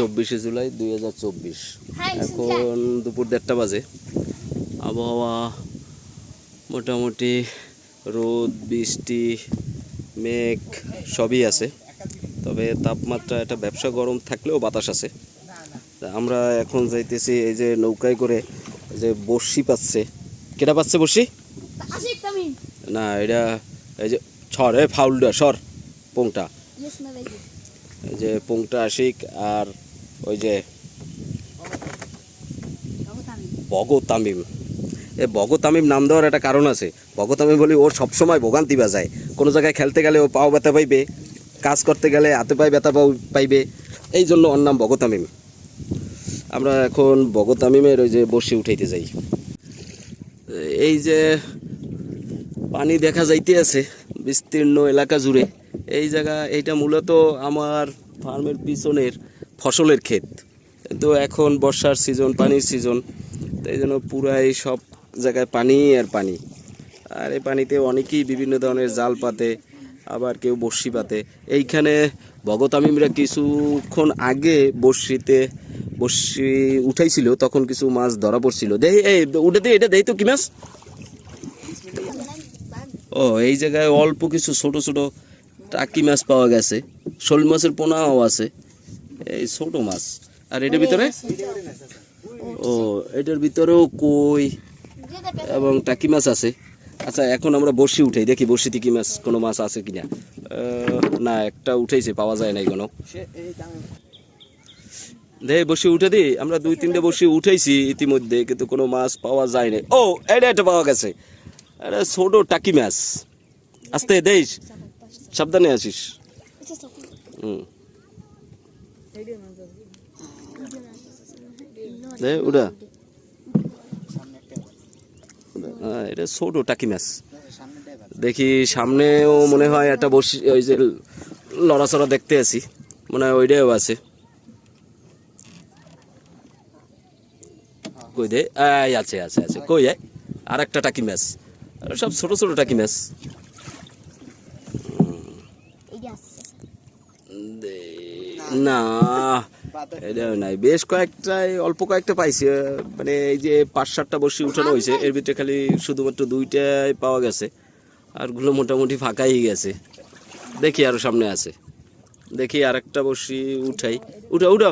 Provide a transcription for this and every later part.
চব্বিশে জুলাই দুই হাজার চব্বিশ. এখন দুপুর দেড়টা বাজে। আবহাওয়া মোটামুটি রোদ বৃষ্টি মেঘ সবই আছে। তবে তাপমাত্রা এটা ব্যবসা গরম থাকলেও বাতাস আছে। আমরা এখন যাইতেছি এই যে নৌকায় করে যে বর্ষি পাচ্ছে। কেটা পাচ্ছে বর্ষি না এটা এই যে ছর এ ফাউলটা সর পোংটা. যে পুংটা আশিক আর ওই যে kami. বগতামিম। এ বগতামিম নাম দেওয়ার একটা কারণ আছে। বগতামিম বলি ওর সবসময় ভোগান্তি বাজায়। কোনো জায়গায় খেলতে গেলে ও পাও ব্যথা পাইবে, কাজ করতে গেলে হাতে পায়ে ব্যথা পাও পাইবে, এই জন্য ওর নাম বগতামিম। আমরা এখন বগতামিমের ওই যে বসে উঠাইতে যাই। এই যে পানি দেখা যাইতে আছে, বিস্তীর্ণ এলাকা জুড়ে। এই জায়গা, এইটা মূলত আমার ফার্মের পিছনের ফসলের ক্ষেত। তো এখন বর্ষার সিজন, পানির সিজন, তাই জন্য পুরাই সব জায়গায় পানি আর পানি। আর এই পানিতে অনেকেই বিভিন্ন ধরনের জাল পাতে, আবার কেউ বড়শি পাতে। এইখানে ভগতামিমরা কিছুক্ষণ আগে বড়শিতে, বড়শি উঠাইছিল, তখন কিছু মাছ ধরা পড়ছিল। দেই, এই, উঠে দে, এটা দেই তো, কি মাছ? ও, এই জায়গায় অল্প কিছু ছোট ছোট টাকি মাছ পাওয়া গেছে শোল মাছের পোনাও আছে এই ছোট মাছ। আর এটার ভিতরে? ও এটার ভিতরেও কই এবং টাকি মাছ আছে। আচ্ছা এখন আমরা বসি উঠাই দেখি বসিতে কি মাছ কোনো মাছ আছে কিনা। আহ, না একটা উঠেছে পাওয়া যায় নাই কোনো। দে বসি উঠে দি আমরা দুই তিনটে বসি উঠেছি ইতিমধ্যে কিন্তু কোনো মাছ পাওয়া যায় নাই। ও এটা এটা পাওয়া গেছে। আরে ছোট টাকি মাছ। আস্তে দেইস সাবধানে আসিস উড়া হ্যাঁ, এটা ছোট টাকি মাছ। দেখি সামনেও মনে হয় একটা বসি ওই যে লড়াচড়া দেখতে আছি। মনে হয় ওইটাও আছে। কই দে? আছে আছে আছে। কই আর একটা টাকি মাছ। আর সব ছোট ছোট টাকি মাছ Yes. দে- না এটাও নাই বেশ কয়েকটা এই অল্প কয়েকটা পাইছি মানে এই যে পাঁচ সাতটা বসি উঠানো হয়েছে এর ভিতরে খালি শুধুমাত্র দুইটাই পাওয়া গেছে আরগুলো মোটামুটি ফাঁকাই গেছে। দেখি আরও সামনে আছে। দেখি আর একটা বসি উঠাই। উঠা উঠা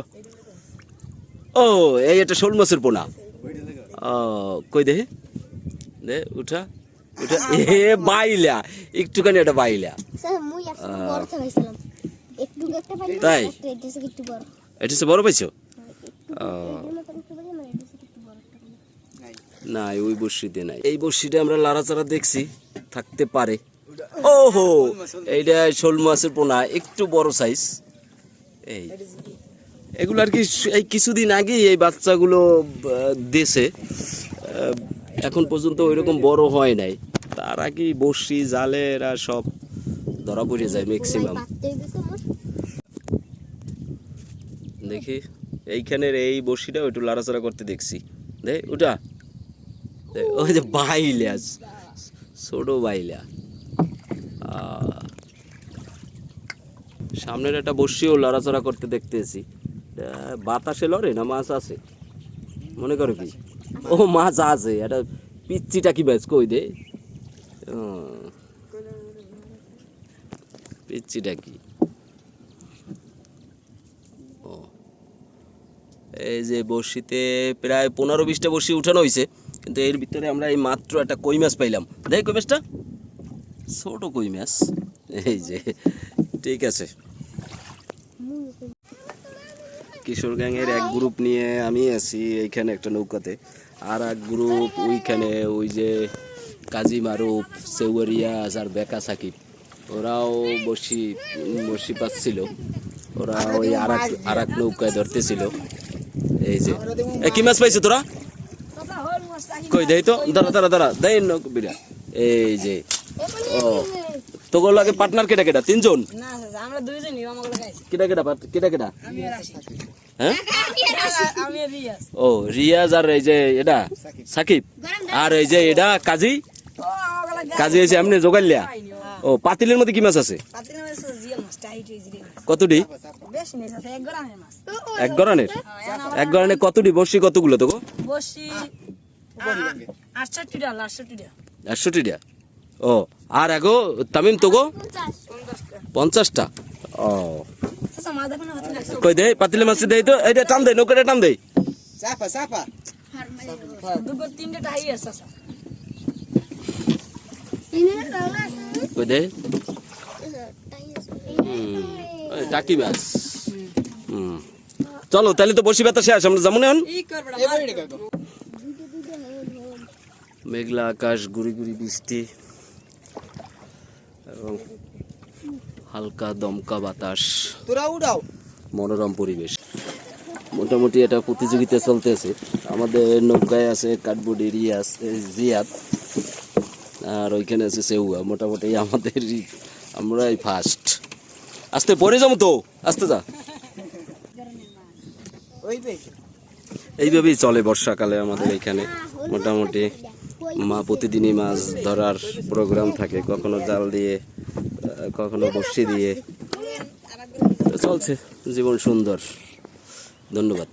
ও এই একটা শোল মাছের পোনা। ও কই দেখে দে উঠা উঠা। এ বাইলা একটুখানি এটা বাইলা। একটু একটা তাই? এটা থেকে একটু বড়? এটা বড় পাইছো? ও একটা পানি। না ওই বর্ষিতে নাই। এই বর্ষিটা আমরা লাড়াচাড়া দেখছি থাকতে পারে। ওহো এইটা শোল মাছের পোনা একটু বড় সাইজ এই এগুলো আর কি এই কিছুদিন আগেই এই বাচ্চাগুলো দেশে এখন পর্যন্ত ওইরকম বড় হয় নাই। তার আগে বর্ষি জালে এরা সব ধরা পড়ে যায় ম্যাক্সিমাম দেখি। এইখানের এই বড়শিটা একটু লাড়াচাড়া করতে দেখছি। দে ওটা ওই যে বাইলা ছোট বাইলা সামনের একটা বড়শিও লড়াচড়া করতে দেখতেছি। বাতাসে লড়ে না মাছ আছে? মনে করো কি? ও মাছ আছে। এটা পিচ্চিটা কি ব্যাচ কই দে? ও, পিচ্চিটা কি? এই যে বড়শিতে প্রায় পনেরো বিশটা বড়শি উঠানো হয়েছে, কিন্তু এর ভিতরে আমরা এই মাত্র একটা কই মাছ পাইলাম। দেখ কই মাছটা। ছোট কই মাছ। এই যে, ঠিক আছে। কিশোর গ্যাংয়ের এক গ্রুপ নিয়ে আমি আছি এইখানে একটা নৌকাতে। আর এক গ্রুপ ওইখানে ওই যে কাজী মারুফ সেউরিয়াস আর বেকা সাকিব। ওরাও বসি বসি পাচ্ছিল। ওরা ওই আর এক নৌকায় ধরতেছিল। এই যে। এ কি মাছ পাইছো তোরা? কই দেই তো দাঁড়া দাঁড়া দাঁড়া দেই বিরা এই যে ও তোগুলো লাগে পার্টনার কেটা কেটা তিনজন? কেটা কেটা কেটা কেটা হ্যাঁ? ও রিয়াজ আর এই যে এটা সাকিব। আর এই যে এটা কাজী। কাজী হয়েছে এমনি জোগাইলিয়া। ও পাতিলের মধ্যে কি মাছ আছে? কতটি? এক গরানের হ্যাঁ, এক গরানে কতটি? বর্ষি কতগুলো তো গো বসি আটষট্টি ডাল আটষট্টি ডাল। একশোটি দিয়া ও আর এগো তামিম তো গো পঞ্চাশটা। ও। কই দে পাতিলে মাছ দেই তো। এইটা টান দে নৌকাটা টান দে। চাপা চাপা। দুটো তিনটে টাই আছে কই দে? আছে মাছ হুম। চলো তাহলে তো বসি ব্যথা শেষ আমরা যেমন মেঘলা আকাশ গুড়ি গুড়ি বৃষ্টি এবং হালকা দমকা বাতাস। মনোরম পরিবেশ। মোটামুটি এটা প্রতিযোগিতা চলতেছে। আমাদের নৌকায় আছে কাঠবুডি রিয়াস এই জিয়াদ আর ওইখানে আছে সেউয়া মোটামুটি আমাদের আমরাই ফার্স্ট আস্তে পরে যাব তো। আস্তে যা। এইভাবেই চলে বর্ষাকালে আমাদের এখানে। মোটামুটি মা প্রতিদিনই মাছ ধরার প্রোগ্রাম থাকে। কখনো জাল দিয়ে, কখনো বর্ষি দিয়ে। চলছে। জীবন সুন্দর। ধন্যবাদ।